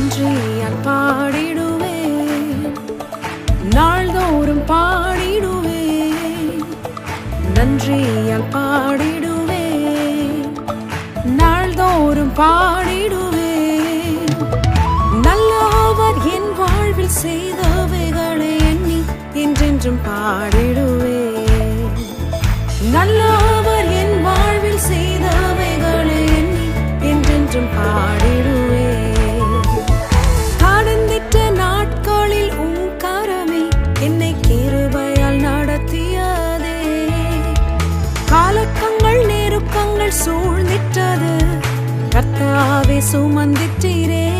நன்றியால் பாடிடுவே. நாள்தோறும் பாடிடுவே. நன்றியால் பாடிடுவே. நாள்தோறும் பாடிடுவே. நல்லவர் என் வாழ்வில் செய்தவைகளை எண்ணி என்றென்றும் பாடிடுவே. நல்லவர் என் வாழ்வில் செய்தவைகளை எண்ணி என்றென்றும் பாடிடுவே. சூழ்ந்திட்டது. கர்த்தாவே சுமந்திட்டீரே.